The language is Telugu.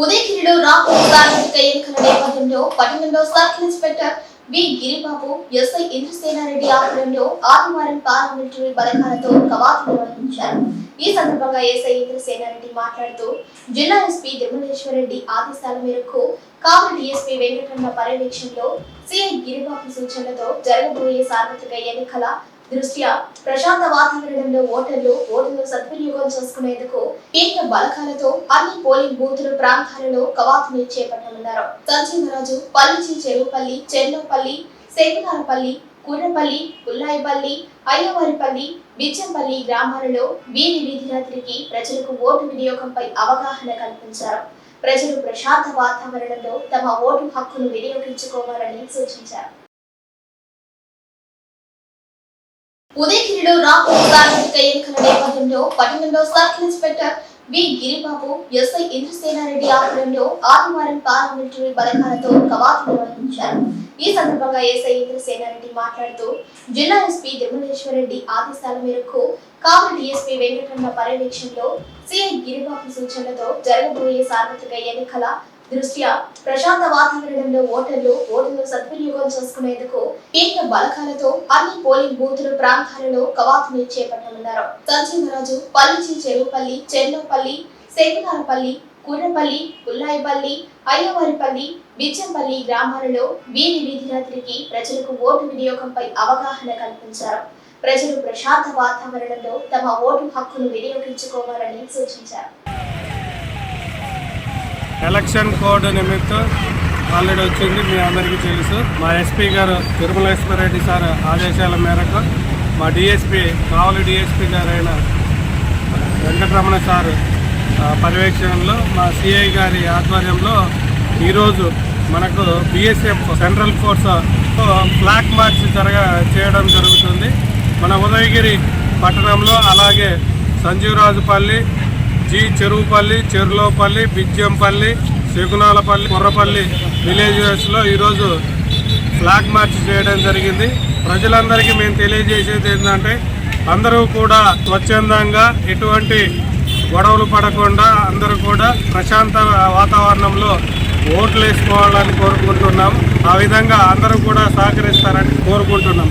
ఉదయగిరిలో రాష్ట్ర సార్వత్రిక ఎన్నికల నేపథ్యంలో పట్టణంలో circle inspector V. Giribabu SI Indrasenareddy ఆధ్వర్యంలో ఆదివారం పారామిలిటరీ బలగాలతో కవాతులు నిర్వహించారు. ఈ సందర్భంగా ఎస్ఐ ఇంద్రసేనారెడ్డి మాట్లాడుతూ జిల్లా ఎస్పీ తిరుమలేశ్వరరెడ్డి ఆదేశాల మేరకు కావలి డిఎస్పీ వెంకటరమణ పర్యవేక్షణలో సిఐ గిరిబాబు సూచనలతో జరగబోయే సార్వత్రిక ఎన్నికల దృష్ట్యా ప్రశాంత వాతావరణంలో ఓటర్లు ఓటును సద్వినియోగం చేసుకునేందుకు కేంద్ర బలకాలతో అన్ని పోలింగ్ బూతుల ప్రాంతాలలో కవాతుని చేపట్టనున్నారు. సంజీవరాజు పల్లిచి చెరువుపల్లి చెర్లోపల్లి సేకునారపల్లి కూరపల్లి పుల్లాయిపల్లి అయ్యవారిపల్లి బిచ్చంపల్లి గ్రామాలలో వీరి వీధి రాత్రికి ప్రజలకు ఓటు వినియోగంపై అవగాహన కల్పించారు. ప్రజలు ప్రశాంత వాతావరణంలో తమ ఓటు హక్కును వినియోగించుకోవాలని సూచించారు. ఉదయగిరిలో రాష్ట్ర సార్వత్రిక ఎన్నికల నేపథ్యంలో పట్టణంలో circle inspector V. Giribabu SI Indrasenareddy ఆధ్వర్యంలో ఆదివారం పారామిలిటరీ బలగాలతో కవాతు నిర్వహించారు. ఈ సందర్భంగా ఎస్ఐ ఇంద్రసేనారెడ్డి మాట్లాడుతూ జిల్లా ఎస్పీ తిరుమలేశ్వరరెడ్డి ఆదేశాల మేరకు కావలి డిఎస్పీ వెంకటరమణ పర్యవేక్షణలో సిఐ గిరిబాబు సూచనలతో జరగబోయే సార్వత్రిక ఎన్నికల దృష్ట్యా ప్రశాంత వాతావరణంలో ఓటర్లు ఓటును సద్వినియోగం చేసుకునేందుకు కేంద్ర బలకాలతో అన్ని పోలింగ్ బూతుల ప్రాంతాలలో కవాతుని చేపట్టనున్నారు సంజీవరాజు పల్లిచి చెరువుపల్లి చెర్లోపల్లి సేకునారపల్లి కూరపల్లి పుల్లాయిపల్లి అయ్యవారిపల్లి బిచ్చంపల్లి గ్రామాలలో వీధి వీధి రాత్రికి ప్రజలకు ఓటు వినియోగంపై అవగాహన కల్పించారు. ప్రజలు ప్రశాంత వాతావరణంలో తమ ఓటు హక్కును వినియోగించుకోవాలని సూచించారు. ఎలక్షన్ కోడ్ నిమిత్తం ఆల్రెడీ వచ్చింది మీ అందరికీ తెలుసు. మా ఎస్పీ గారు తిరుమలేశ్వరరెడ్డి సార్ ఆదేశాల మేరకు మా డిఎస్పీ కావలి డిఎస్పీ గారైన వెంకటరమణ సార్ పర్యవేక్షణలో మా సిఐ గారి ఆధ్వర్యంలో ఈరోజు మనకు BSF central force flag march జరగ చేయడం జరుగుతుంది. మన ఉదయగిరి పట్టణంలో అలాగే సంజీవరాజుపల్లి జి చెరువుపల్లి చెరులోపల్లి బిజ్జంపల్లి శకునాలపల్లి కొర్రపల్లి విలేజెస్లో ఈరోజు ఫ్లాగ్ మార్చ్ చేయడం జరిగింది. ప్రజలందరికీ మేము తెలియజేసేది ఏంటంటే అందరూ కూడా స్వచ్ఛందంగా ఎటువంటి గొడవలు పడకుండా అందరూ కూడా ప్రశాంత వాతావరణంలో ఓట్లు వేసుకోవాలని కోరుకుంటున్నాం. ఆ విధంగా అందరూ కూడా సహకరిస్తారని కోరుకుంటున్నాం.